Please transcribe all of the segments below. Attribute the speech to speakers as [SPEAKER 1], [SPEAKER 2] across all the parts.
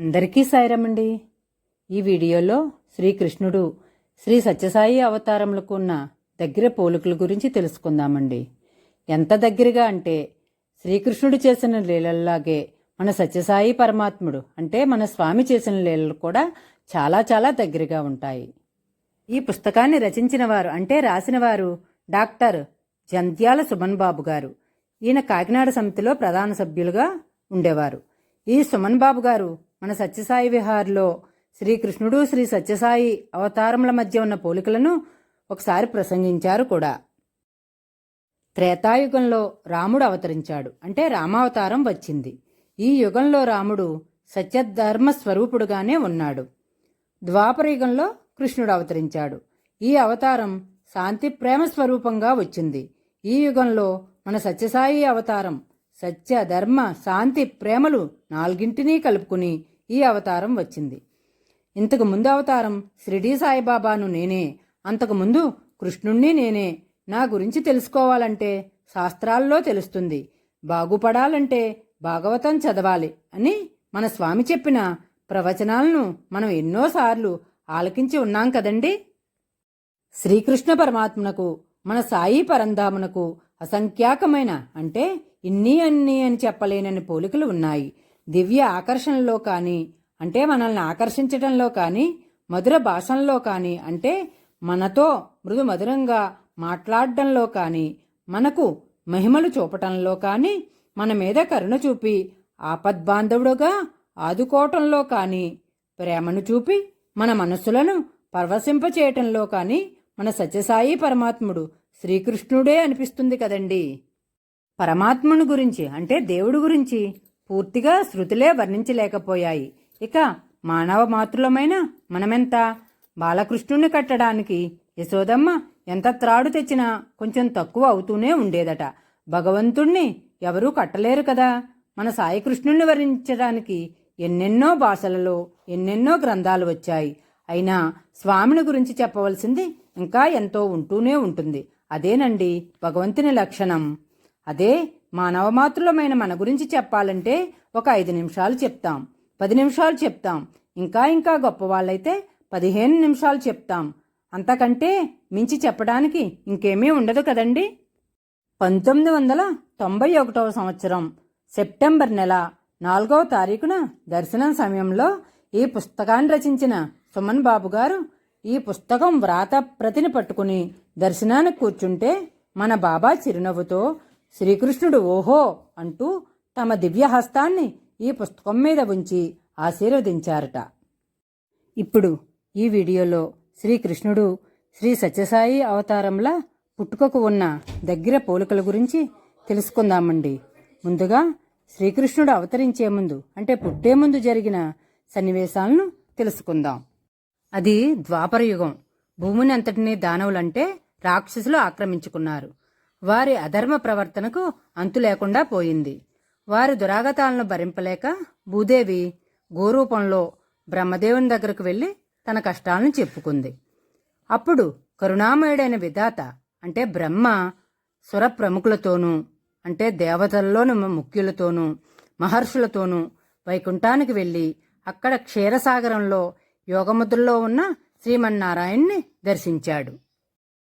[SPEAKER 1] అందరికీ సాయిరమండి. ఈ వీడియోలో శ్రీకృష్ణుడు శ్రీ సత్యసాయి అవతారములకు ఉన్న దగ్గర పోలికల గురించి తెలుసుకుందామండి. ఎంత దగ్గరగా అంటే శ్రీకృష్ణుడు చేసిన లీలల్లాగే మన సత్యసాయి పరమాత్ముడు అంటే మన స్వామి చేసిన లీలలు కూడా చాలా చాలా దగ్గరగా ఉంటాయి. ఈ పుస్తకాన్ని రచించిన వారు అంటే రాసిన వారు డాక్టర్ జంధ్యాల సుమన్ బాబు గారు. ఈయన కాకినాడ సమితిలో ప్రధాన సభ్యులుగా ఉండేవారు. ఈ సుమన్ బాబు గారు మన సత్యసాయి విహార్లో శ్రీకృష్ణుడు శ్రీ సత్యసాయి అవతారముల మధ్య ఉన్న పోలికలను ఒకసారి ప్రసంగించారు కూడా. త్రేతాయుగంలో రాముడు అవతరించాడు. అంటే రామావతారం వచ్చింది. ఈ యుగంలో రాముడు సత్యధర్మ స్వరూపుడుగానే ఉన్నాడు. ద్వాపర యుగంలో కృష్ణుడు అవతరించాడు. ఈ అవతారం శాంతి ప్రేమ స్వరూపంగా వచ్చింది. ఈ యుగంలో మన సత్యసాయి అవతారం సత్య ధర్మ శాంతి ప్రేమలు నాలుగింటినీ కలుపుకుని ఈ అవతారం వచ్చింది. ఇంతకు ముందు అవతారం షిరిడీ సాయిబాబాను నేనే అంతకు ముందు కృష్ణుణ్ణి నేనే. నా గురించి తెలుసుకోవాలంటే శాస్త్రాల్లో తెలుస్తుంది. బాగుపడాలంటే భాగవతం చదవాలి అని మన స్వామి చెప్పిన ప్రవచనాలను మనం ఎన్నోసార్లు ఆలకించి ఉన్నాం కదండి? శ్రీకృష్ణ పరమాత్మనకు మన సాయి పరంధామునకు అసంఖ్యాకమైన అంటే ఇన్ని అన్ని అని చెప్పలేనని పోలికలు ఉన్నాయి. దివ్య ఆకర్షణలో కానీ అంటే మనల్ని ఆకర్షించటంలో కానీ మధుర భాషంలో కానీ అంటే మనతో మృదు మధురంగా మాట్లాడడంలో కానీ మనకు మహిమలు చూపటంలో కానీ మన మీద కరుణ చూపి ఆపద్బాంధవుడుగా ఆదుకోవటంలో కానీ ప్రేమను చూపి మన మనస్సులను పరవశింపచేయటంలో కానీ మన సత్యసాయి పరమాత్ముడు శ్రీకృష్ణుడే అనిపిస్తుంది కదండి. పరమాత్ముని గురించి అంటే దేవుడి గురించి. పూర్తిగా శృతులే వర్ణించలేకపోయాయి. ఇక మానవ మాతృలమైన మనమెంత? బాలకృష్ణుణ్ణి కట్టడానికి యశోదమ్మ ఎంత త్రాడు తెచ్చినా కొంచెం తక్కువ అవుతూనే ఉండేదట. భగవంతుణ్ణి ఎవరూ కట్టలేరు కదా? మన సాయికృష్ణుణ్ణి వర్ణించడానికి ఎన్నెన్నో భాషలలో ఎన్నెన్నో గ్రంథాలు వచ్చాయి. అయినా స్వామిని గురించి చెప్పవలసింది ఇంకా ఎంతో ఉంటూనే ఉంటుంది. అదేనండి భగవంతుని లక్షణం. అదే మానవమాతృలమైన మన గురించి చెప్పాలంటే ఒక ఐదు నిమిషాలు చెప్తాం. పది నిమిషాలు చెప్తాం. ఇంకా ఇంకా గొప్పవాళ్ళైతే పదిహేను నిమిషాలు చెప్తాం. అంతకంటే మించి చెప్పడానికి ఇంకేమీ ఉండదు కదండి? పంతొమ్మిది వందల తొంభై ఒకటవ సంవత్సరం సెప్టెంబర్ నెల నాలుగవ తారీఖున దర్శనం సమయంలో ఈ పుస్తకాన్ని రచించిన సుమన్ బాబు గారు ఈ పుస్తకం వ్రాత ప్రతిని పట్టుకుని దర్శనానికి కూర్చుంటే మన బాబా చిరునవ్వుతో శ్రీకృష్ణుడు ఓహో అంటూ తమ దివ్యహస్తాన్ని ఈ పుస్తకం మీద ఉంచి ఆశీర్వదించారట. ఇప్పుడు ఈ వీడియోలో శ్రీకృష్ణుడు శ్రీ సత్యసాయి అవతారంలా పుట్టుకకు ఉన్న దగ్గర పోలికల గురించి తెలుసుకుందామండి. ముందుగా శ్రీకృష్ణుడు అవతరించే ముందు అంటే పుట్టే ముందు జరిగిన సన్నివేశాలను తెలుసుకుందాం. అది ద్వాపర యుగం భూమిని అంతటినీ దానవులంటే రాక్షసులు ఆక్రమించుకున్నారు. వారి అధర్మ ప్రవర్తనకు అంతు లేకుండా పోయింది. వారి దురాగతాలను భరింపలేక భూదేవి గోరూపంలో బ్రహ్మదేవుని దగ్గరకు వెళ్ళి తన కష్టాలను చెప్పుకుంది. అప్పుడు కరుణామయుడైన విధాత అంటే బ్రహ్మ సుర ప్రముఖులతోనూ అంటే దేవతల్లోని ముఖ్యులతోనూ మహర్షులతోనూ వైకుంఠానికి వెళ్ళి అక్కడ క్షీరసాగరంలో యోగముద్రలో ఉన్న శ్రీమన్నారాయణ్ణి దర్శించాడు.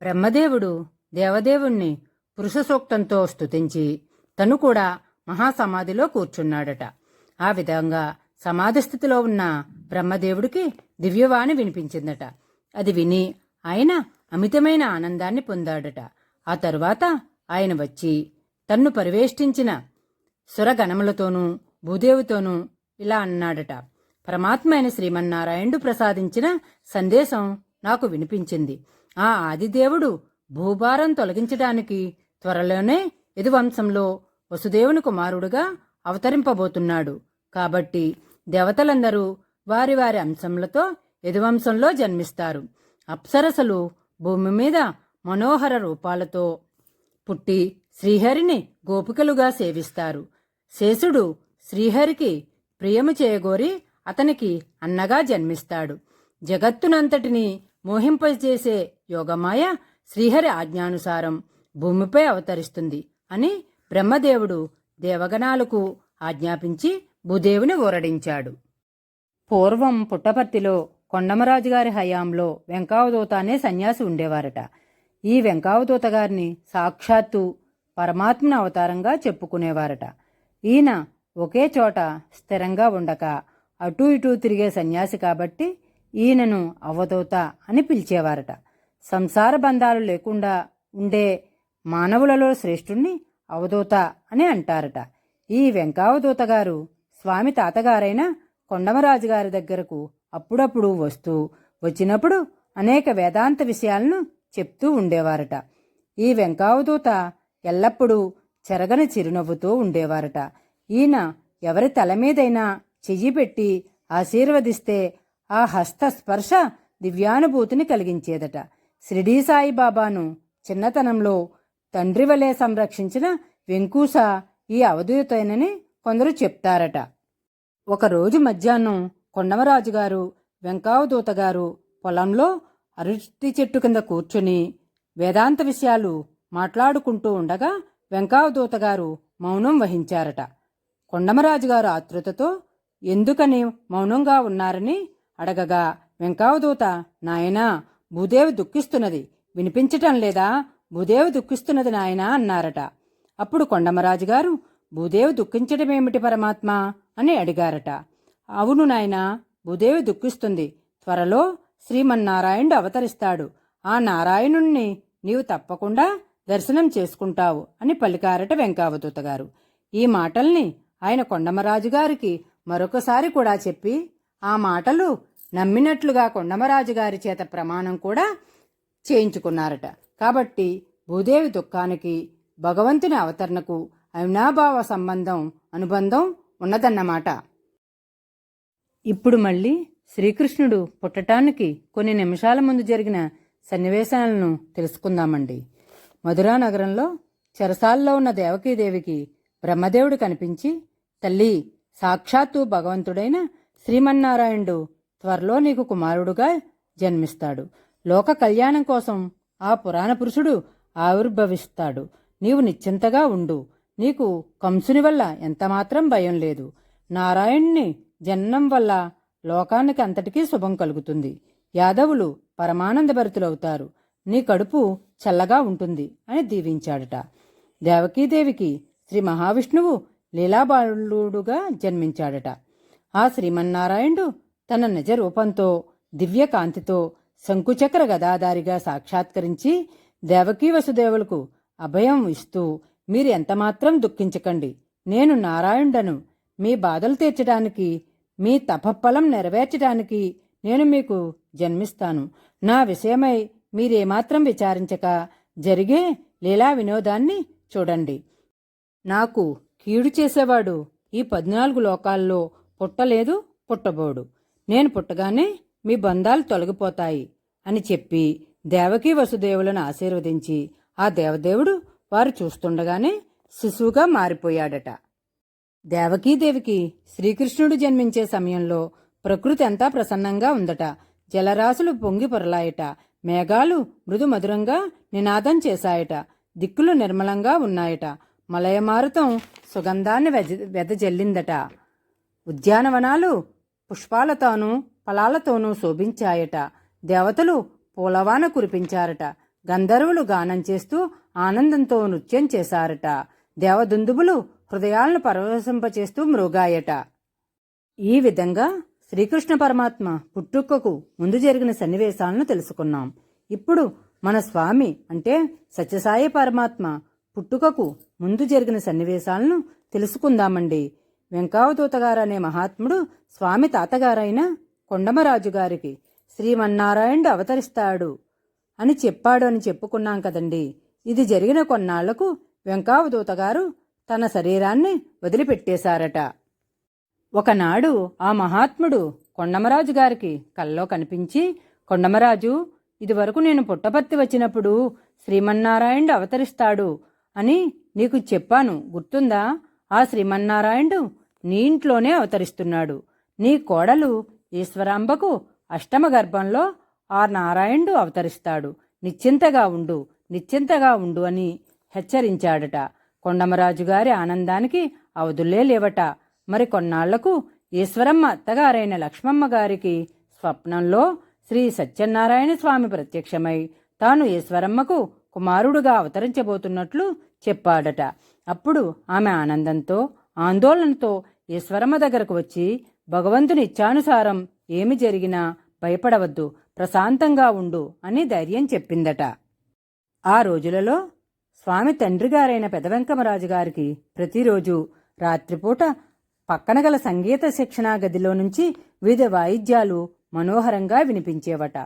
[SPEAKER 1] బ్రహ్మదేవుడు దేవదేవుణ్ణి పురుష సూక్తంతో స్తుతించి తను కూడా మహాసమాధిలో కూర్చున్నాడట. ఆ విధంగా సమాధి స్థితిలో ఉన్న బ్రహ్మదేవుడికి దివ్యవాణి వినిపించిందట. అది విని ఆయన అమితమైన ఆనందాన్ని పొందాడట. ఆ తరువాత ఆయన వచ్చి తన్ను పరివేష్టించిన సురగణములతోనూ భూదేవితోనూ ఇలా అన్నాడట. పరమాత్మ అయిన శ్రీమన్నారాయణుడు ప్రసాదించిన సందేశం నాకు వినిపించింది. ఆ ఆదిదేవుడు భూభారం తొలగించడానికి త్వరలోనే యదువంశంలో వసుదేవుని కుమారుడుగా అవతరింపబోతున్నాడు. కాబట్టి దేవతలందరూ వారి వారి అంశములతో యదువంశంలో జన్మిస్తారు. అప్సరసలు భూమి మీద మనోహర రూపాలతో పుట్టి శ్రీహరిని గోపికలుగా సేవిస్తారు. శేషుడు శ్రీహరికి ప్రియము చేయగోరి అతనికి అన్నగా జన్మిస్తాడు. జగత్తునంతటిని మోహింపజేసే యోగమాయ శ్రీహరి ఆజ్ఞానుసారం భూమిపై అవతరిస్తుంది అని బ్రహ్మదేవుడు దేవగణాలకు ఆజ్ఞాపించి భూదేవుని ఊరడించాడు. పూర్వం పుట్టపర్తిలో కొండమరాజు గారి హయాంలో వెంకావదూత అనే సన్యాసి ఉండేవారట. ఈ వెంకావదూత గారిని సాక్షాత్తు పరమాత్మని అవతారంగా చెప్పుకునేవారట. ఈయన ఒకే చోట స్థిరంగా ఉండక అటూ ఇటూ తిరిగే సన్యాసి కాబట్టి ఈయనను అవధూత అని పిలిచేవారట. సంసార బంధాలు లేకుండా ఉండే మానవులలో శ్రేష్ఠుణ్ణి అవధూత అని అంటారట. ఈ వెంకావదూత గారు స్వామి తాతగారైన కొండమరాజు గారి దగ్గరకు అప్పుడప్పుడు వస్తూ వచ్చినప్పుడు అనేక వేదాంత విషయాలను చెప్తూ ఉండేవారట. ఈ వెంకావదూత ఎల్లప్పుడూ చెరగని చిరునవ్వుతూ ఉండేవారట. ఈయన ఎవరి తల మీదైనా చెయ్యి పెట్టి ఆశీర్వదిస్తే ఆ హస్త స్పర్శ దివ్యానుభూతిని కలిగించేదట. షిరిడీ సాయిబాబాను చిన్నతనంలో తండ్రి వలె సంరక్షించిన వెంకూస ఈ అవధూతైనని కొందరు చెప్తారట. ఒకరోజు మధ్యాహ్నం కొండమరాజు గారు వెంకావదూత గారు పొలంలో అరటి చెట్టు కింద కూర్చుని వేదాంత విషయాలు మాట్లాడుకుంటూ ఉండగా వెంకావదూత గారు మౌనం వహించారట. కొండమరాజు గారు ఆతృతతో ఎందుకని మౌనంగా ఉన్నారని? అడగగా వెంకావదూత నాయనా భూదేవి దుఃఖిస్తున్నది. వినిపించటం లేదా? భూదేవి దుఃఖిస్తున్నది నాయనా అన్నారట. అప్పుడు కొండమరాజు గారు భూదేవి దుఃఖించడమేమిటి పరమాత్మ అని అడిగారట. అవును నాయనా భూదేవి దుఃఖిస్తుంది. త్వరలో శ్రీమన్నారాయణుడు అవతరిస్తాడు. ఆ నారాయణుణ్ణి నీవు తప్పకుండా దర్శనం చేసుకుంటావు అని పలికారట వెంకావదూత గారు ఈ మాటల్ని ఆయన కొండమరాజు గారికి మరొకసారి కూడా చెప్పి ఆ మాటలు నమ్మినట్లుగా కొండమరాజు గారి చేత ప్రమాణం కూడా చేయించుకున్నారట. కాబట్టి భూదేవి దుఃఖానికి భగవంతుని అవతరణకు అవినాభావ సంబంధం అనుబంధం ఉన్నదన్నమాట. ఇప్పుడు మళ్ళీ శ్రీకృష్ణుడు పుట్టటానికి కొన్ని నిమిషాల ముందు జరిగిన సన్నివేశాలను తెలుసుకుందామండి. మధురా నగరంలో చెరసాల్లో ఉన్న దేవకీదేవికి బ్రహ్మదేవుడు కనిపించి తల్లి సాక్షాత్తు భగవంతుడైన శ్రీమన్నారాయణుడు త్వరలో నీకు కుమారుడుగా జన్మిస్తాడు. లోక కళ్యాణం కోసం ఆ పురాణ పురుషుడు ఆవిర్భవిస్తాడు. నీవు నిశ్చింతగా ఉండు. నీకు కంసుని వల్ల ఎంతమాత్రం భయం లేదు. నారాయణ్ణి జన్నం వల్ల లోకానికి అంతటికీ శుభం కలుగుతుంది. యాదవులు పరమానందభరితులవుతారు నీ కడుపు చల్లగా ఉంటుంది అని దీవించాడట. దేవకీదేవికి శ్రీ మహావిష్ణువు లీలాబాలుడుగా జన్మించాడట. ఆ శ్రీమన్నారాయణుడు తన నిజ రూపంతో దివ్యకాంతితో శంకుచక్ర గదాదారిగా సాక్షాత్కరించి దేవకీ వసుదేవులకు అభయం ఇస్తూ మీరు ఎంతమాత్రం దుఃఖించకండి. నేను నారాయణుడను. మీ బాధలు తీర్చడానికి మీ తపఫలం నెరవేర్చడానికి నేను మీకు జన్మిస్తాను. నా విషయమై మీరేమాత్రం విచారించక జరిగే లీలా వినోదాన్ని చూడండి. నాకు కీడు చేసేవాడు ఈ పద్నాలుగు లోకాల్లో పుట్టలేదు పుట్టబోడు. నేను పుట్టగానే మీ బంధాలు తొలగిపోతాయి అని చెప్పి దేవకీ వసుదేవులను ఆశీర్వదించి ఆ దేవదేవుడు వారు చూస్తుండగానే శిశువుగా మారిపోయాడట. దేవకీదేవికి శ్రీకృష్ణుడు జన్మించే సమయంలో ప్రకృతి అంతా ప్రసన్నంగా ఉందట. జలరాశులు పొంగి పొరలాయట. మేఘాలు మృదు మధురంగా నినాదం చేశాయట. దిక్కులు నిర్మలంగా ఉన్నాయట. మలయమారుతం సుగంధాన్ని వెద వెదజల్లిందట. ఉద్యానవనాలు పుష్పాలతోనూ ఫలాలతోనూ శోభించాయట. దేవతలు పూలవాన కురిపించారట. గంధర్వులు గానం చేస్తూ ఆనందంతో నృత్యం చేశారట. దేవదుందుబులు హృదయాలను పరవశింపచేస్తూ మృగాయట. ఈ విధంగా శ్రీకృష్ణ పరమాత్మ పుట్టుకకు ముందు జరిగిన సన్నివేశాలను తెలుసుకున్నాం. ఇప్పుడు మన స్వామి అంటే సత్యసాయి పరమాత్మ పుట్టుకకు ముందు జరిగిన సన్నివేశాలను తెలుసుకుందామండి. వెంకావదూత అనే మహాత్ముడు స్వామి తాతగారైన కొండమరాజు గారికి శ్రీమన్నారాయణుడు అవతరిస్తాడు. అని చెప్పాడు అని చెప్పుకున్నాం కదండి. ఇది జరిగిన కొన్నాళ్ళకు వెంకావదూత గారు తన శరీరాన్ని వదిలిపెట్టేశారట. ఒకనాడు ఆ మహాత్ముడు కొండమరాజు గారికి కల్లో కనిపించి కొండమరాజు ఇదివరకు నేను పుట్టపర్తి వచ్చినప్పుడు శ్రీమన్నారాయణుడు అవతరిస్తాడు అని నీకు చెప్పాను గుర్తుందా? ఆ శ్రీమన్నారాయణుడు నీ ఇంట్లోనే అవతరిస్తున్నాడు. నీ కోడలు ఈశ్వరాంబకు అష్టమ గర్భంలో ఆ నారాయణుడు అవతరిస్తాడు. నిశ్చింతగా ఉండు నిశ్చింతగా ఉండు అని హెచ్చరించాడట. కొండమరాజు గారి ఆనందానికి అవధులే లేవట. మరి కొన్నాళ్ళకు ఈశ్వరమ్మ అత్తగారైన లక్ష్మమ్మ గారికి స్వప్నంలో శ్రీ సత్యనారాయణ స్వామి ప్రత్యక్షమై తాను ఈశ్వరమ్మకు కుమారుడుగా అవతరించబోతున్నట్లు చెప్పాడట. అప్పుడు ఆమె ఆనందంతో ఆందోళనతో ఈశ్వరమ్మ దగ్గరకు వచ్చి భగవంతుని ఇచ్చానుసారం ఏమి జరిగినా భయపడవద్దు ప్రశాంతంగా ఉండు అని ధైర్యం చెప్పిందట. ఆ రోజులలో స్వామి తండ్రి గారైన పెదవెంకమరాజు గారికి ప్రతిరోజు రాత్రిపూట పక్కన గల సంగీత శిక్షణా గదిలో నుంచి వివిధ వాయిద్యాలు మనోహరంగా వినిపించేవట.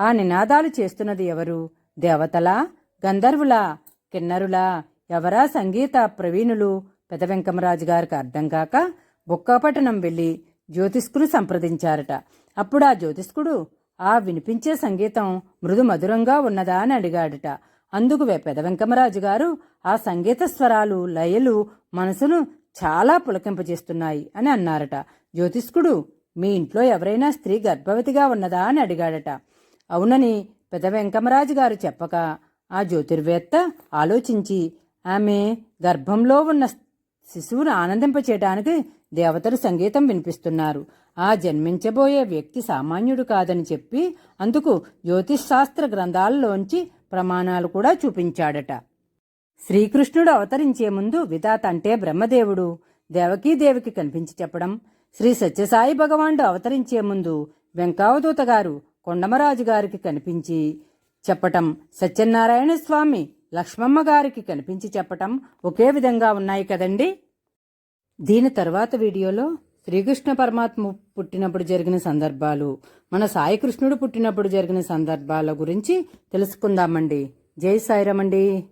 [SPEAKER 1] ఆ నినాదాలు చేస్తున్నది ఎవరు? దేవతలా? గంధర్వులా? కిన్నరులా? ఎవరా సంగీత ప్రవీణులు? పెదవెంకమరాజు గారికి అర్థం కాక బుక్కపట్టణం వెళ్ళి జ్యోతిష్కును సంప్రదించారట. అప్పుడు ఆ జ్యోతిష్కుడు ఆ వినిపించే సంగీతం మృదు మధురంగా ఉన్నదా? అని అడిగాడట. అందుకు పెద పెదవెంకమరాజు గారు ఆ సంగీత స్వరాలు లయలు మనసును చాలా పులకింపజేస్తున్నాయి అని అన్నారట. జ్యోతిష్కుడు మీ ఇంట్లో ఎవరైనా స్త్రీ గర్భవతిగా ఉన్నదా? అని అడిగాడట. అవునని పెద వెంకమరాజు గారు చెప్పక ఆ జ్యోతిర్వేత్త ఆలోచించి ఆమె గర్భంలో ఉన్న శిశువును ఆనందింపచేయటానికి దేవతలు సంగీతం వినిపిస్తున్నారు. ఆ జన్మించబోయే వ్యక్తి సామాన్యుడు కాదని చెప్పి అందుకు జ్యోతిష్ శాస్త్ర గ్రంథాలలోంచి ప్రమాణాలు కూడా చూపించాడట. శ్రీకృష్ణుడు అవతరించే ముందు విధాత అంటే బ్రహ్మదేవుడు. దేవకీదేవికి కనిపించి చెప్పడం. శ్రీ సత్యసాయి భగవానుడు అవతరించే ముందు వెంకావదూత గారు కొండమరాజు గారికి కనిపించి చెప్పటం. సత్యనారాయణ స్వామి లక్ష్మమ్మ గారికి కనిపించి చెప్పటం. ఒకే విధంగా ఉన్నాయి కదండీ? దీని తర్వాత వీడియోలో శ్రీకృష్ణ పరమాత్మ పుట్టినప్పుడు జరిగిన సందర్భాలు మన సాయి కృష్ణుడు పుట్టినప్పుడు జరిగిన సందర్భాల గురించి తెలుసుకుందామండి. జై సాయిరామండి.